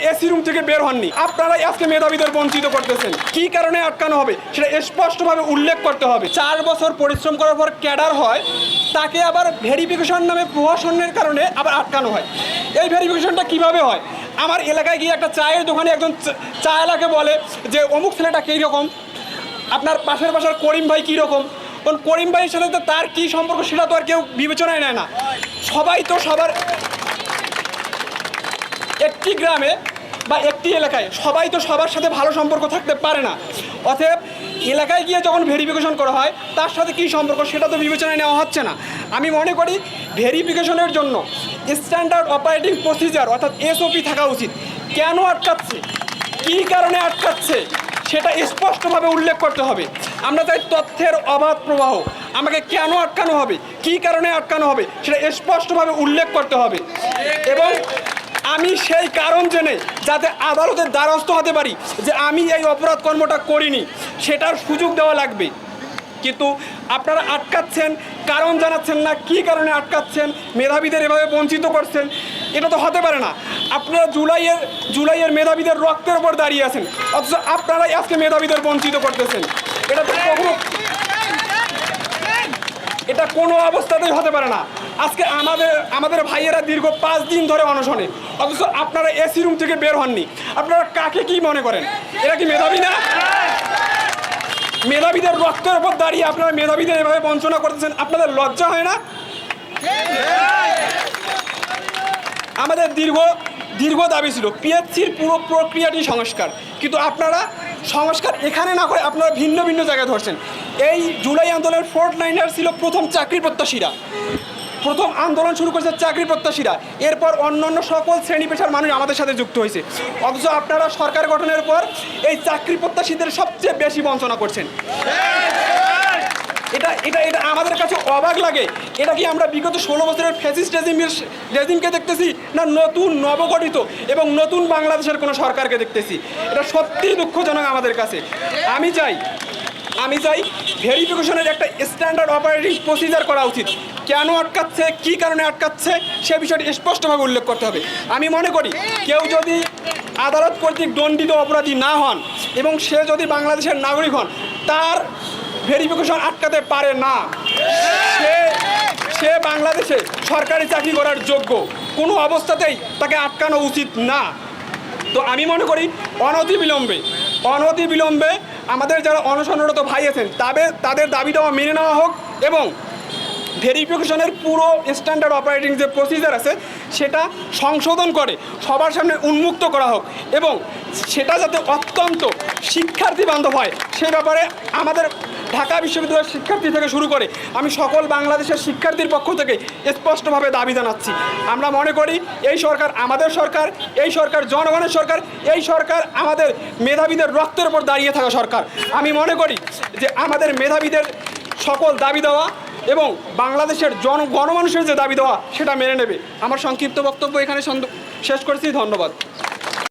AC room থেকে বের হননি। আপনারাই আজকে মেধাবীদের বঞ্চিত করতেছেন। কি কারণে আটকানো হবে, সেটা স্পষ্টভাবে উল্লেখ করতে হবে। চার বছর পরিশ্রম করার পর ক্যাডার হয়, তাকে আবার ভেরিফিকেশন নামে প্রহসনের কারণে আবার আটকানো হয়। এই ভেরিফিকেশনটা কীভাবে হয়? আমার এলাকায় গিয়ে একটা চায়ের দোকানে একজন চা- চা এলাকে বলে যে, অমুক ছেলেটা কী রকম আপনার পাশের পাশের করিম ভাই কী রকম কোন করিম ভাইয়ের সাথে তার কী সম্পর্ক সেটা তো আর কেউ বিবেচনায় নেয় না। সবাই তো সবার একটি গ্রামে বা একটি এলাকায় সবাই তো সবার সাথে ভালো সম্পর্ক থাকতে পারে না। অতএব এলাকায় গিয়ে যখন ভেরিফিকেশন করা হয়, তার সাথে কী সম্পর্ক সেটা তো বিবেচনায় নেওয়া হচ্ছে না। আমি মনে করি ভেরিফিকেশনের জন্য স্ট্যান্ডার্ড অপারেটিং প্রসিজার অর্থাৎ এসওপি থাকা উচিত। কেন আটকাচ্ছে? কী কারণে আটকাচ্ছে? সেটা স্পষ্টভাবে উল্লেখ করতে হবে। আমরা চাই তথ্যের অবাধ প্রবাহ। আমাকে কেন আটকানো হবে? কী কারণে আটকানো হবে? সেটা স্পষ্টভাবে উল্লেখ করতে হবে। এবং আমি সেই কারণ জেনে যাতে আদালতের দ্বারস্থ হতে পারি যে আমি এই অপরাধ কর্মটা করিনি, সেটার সুযোগ দেওয়া লাগবে। কিন্তু আপনারা আটকাচ্ছেন, কারণ জানাচ্ছেন না, কী কারণে আটকাচ্ছেন, মেধাবীদের এভাবে বঞ্চিত করছেন, এটা তো হতে পারে না। আপনারা জুলাইয়ের জুলাইয়ের মেধাবীদের রক্তের উপর দাঁড়িয়ে আছেন, অথচ আপনারাই আজকে মেধাবীদের বঞ্চিত করতেছেন। এটা তো কখনো এটা কোনো অবস্থাতেই হতে পারে না। আজকে আমাদের আমাদের ভাইয়েরা দীর্ঘ পাঁচ দিন ধরে অনশনে। অথচ আপনারা এসি রুম থেকে বের হননি। আপনারা কাকে কি মনে করেন? এরা কি মেধাবী না? মেধাবীদের রক্তের উপর দাঁড়িয়ে আপনারা মেধাবীদের এভাবে বঞ্চনা করতেছেন, আপনাদের লজ্জা হয় না? আমাদের দীর্ঘ দীর্ঘ দাবি ছিল পিএসসির পুরো প্রক্রিয়াটি সংস্কার। কিন্তু আপনারা সংস্কার এখানে না করে আপনারা ভিন্ন ভিন্ন জায়গায় ধরছেন। এই জুলাই আন্দোলনের ফোর্থ লাইনার ছিল প্রথম চাকরি প্রত্যাশীরা। প্রথম আন্দোলন শুরু করেছে চাকরি প্রত্যাশীরা। এরপর অন্যান্য সকল শ্রেণি পেশার মানুষ আমাদের সাথে যুক্ত হয়েছে। অথচ আপনারা সরকার গঠনের পর এই চাকরি প্রত্যাশীদের সবচেয়ে বেশি বঞ্চনা করছেন। এটা এটা এটা আমাদের কাছে অবাক লাগে। এটা কি আমরা বিগত ষোলো বছরের ফ্যাসিস্ট রেজিমের, রেজিমকে দেখতেছি না নতুন নবগঠিত এবং নতুন বাংলাদেশের কোনো সরকারকে দেখতেছি? এটা সত্যিই দুঃখজনক আমাদের কাছে। আমি চাই আমি চাই ভেরিফিকেশনের একটা স্ট্যান্ডার্ড অপারেটিং প্রসিজার করা উচিত। কেন আটকাচ্ছে, কী কারণে আটকাচ্ছে, সে বিষয়টি স্পষ্টভাবে উল্লেখ করতে হবে। আমি মনে করি, কেউ যদি আদালত কর্তৃক দণ্ডিত অপরাধী না হন এবং সে যদি বাংলাদেশের নাগরিক হন, তার ভেরিফিকেশন আটকাতে পারে না। সে সে বাংলাদেশে সরকারি চাকরি করার যোগ্য। কোনো অবস্থাতেই তাকে আটকানো উচিত না। তো আমি মনে করি অনতি বিলম্বে অনতি বিলম্বে আমাদের যারা অনশনরত ভাই আছেন তাদের তাদের দাবিটা দেওয়া মেনে নেওয়া হোক এবং ভেরিফিকেশনের পুরো স্ট্যান্ডার্ড অপারেটিং যে প্রসিজার আছে, সেটা সংশোধন করে সবার সামনে উন্মুক্ত করা হোক এবং সেটা যাতে অত্যন্ত শিক্ষার্থী বান্ধব হয়, সে ব্যাপারে আমাদের ঢাকা বিশ্ববিদ্যালয়ের শিক্ষার্থী থেকে শুরু করে আমি সকল বাংলাদেশের শিক্ষার্থীর পক্ষ থেকে স্পষ্টভাবে দাবি জানাচ্ছি। আমরা মনে করি, এই সরকার আমাদের সরকার, এই সরকার জনগণের সরকার, এই সরকার আমাদের মেধাবীদের রক্তের উপর দাঁড়িয়ে থাকা সরকার। আমি মনে করি যে আমাদের মেধাবীদের সকল দাবি দেওয়া এবং বাংলাদেশের জন, গণমানুষের যে দাবি দেওয়া, সেটা মেনে নেবে। আমার সংক্ষিপ্ত বক্তব্য এখানে শেষ করছি। ধন্যবাদ।